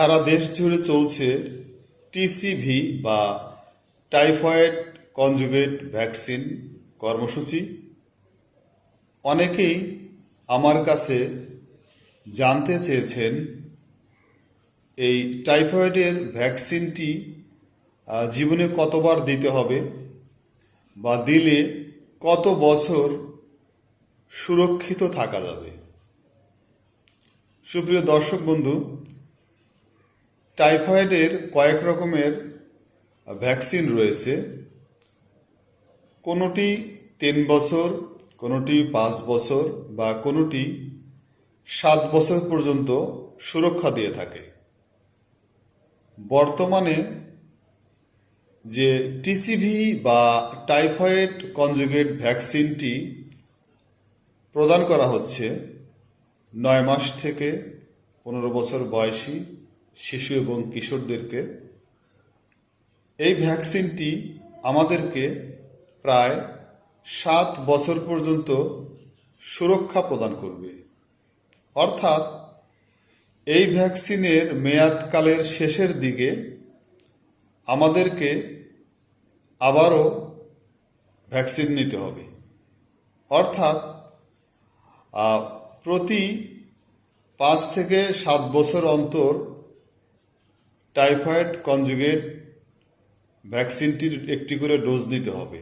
সারা দেশ জুড়ে চলছে টিসিভি বা টাইফয়েড কনজুগেট ভ্যাকসিন কর্মসূচি। অনেকেই আমার কাছে জানতে চেয়েছেন এই টাইফয়েডের ভ্যাকসিনটি জীবনে কতবার দিতে হবে বা দিলে কত বছর সুরক্ষিত থাকা যাবে। সুপ্রিয় দর্শক বন্ধু টাইফয়েডের কয়েক রকমের ভ্যাকসিন রয়েছে। কোনোটি তিন বছর, কোনোটি পাঁচ বছর বা কোনোটি সাত বছর পর্যন্ত সুরক্ষা দিয়ে থাকে। বর্তমানে যে টিসিভি বা টাইফয়েড কনজুগেট ভ্যাকসিনটি প্রদান করা হচ্ছে, নয় মাস থেকে পনেরো বছর বয়সী শিশু এবং কিশোরদেরকে এই ভ্যাকসিনটি আমাদেরকে প্রায় সাত বছর পর্যন্ত সুরক্ষা প্রদান করবে। অর্থাৎ এই ভ্যাকসিনের মেয়াদকালের শেষের দিকে আমাদেরকে আবারও ভ্যাকসিন নিতে হবে। অর্থাৎ প্রতি পাঁচ থেকে সাত বছর অন্তর টাইফয়েড কনজুগেট ভ্যাকসিনটির একটি করে ডোজ নিতে হবে।